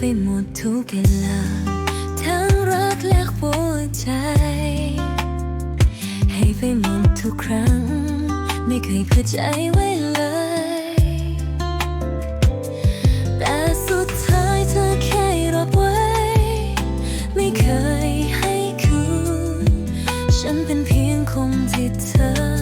ไปหมดทุกเวลา ทั้งรักและหัวใจ ให้ไปหมดทุกครั้ง ไม่เคยเผื่อใจไว้เลย แต่สุดท้ายเธอแค่รับไว้ ไม่เคยให้คืนฉันเป็นเพียงคงที่เธอ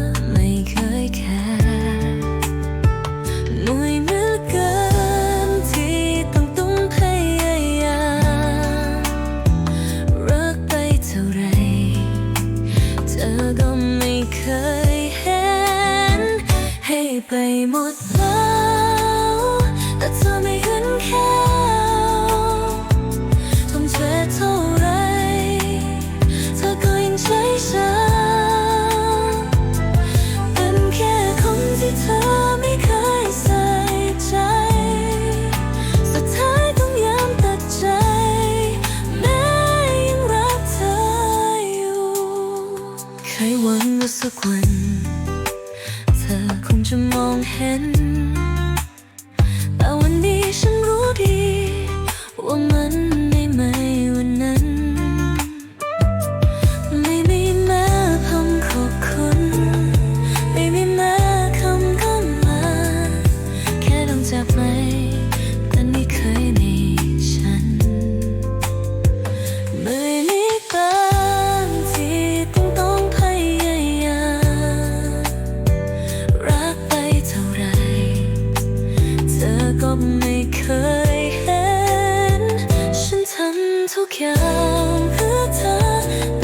ไปหมดแล้วแต่เธอไม่เห็นแค่ทุ่มเทเท่าไรเธอก็ยังใช้ฉันเป็นแค่คนที่เธอไม่เคยใส่ใจ สุดท้ายต้องยอมตัดใจแม้ยังรักเธออยู่เคยหวังว่าสักวัน จะมองเห็น แต่วันนี้ฉันรู้ดี ว่ามันไม่ไม่วันนั้น ไม่มีแม้คำขอบคุณ ไม่มีแม้คำก้มลาแค่ต้องจับไหมแต่ไม่เคยมี ไม่เคยเห็น ฉันทำทุกอย่างเพื่อเธอ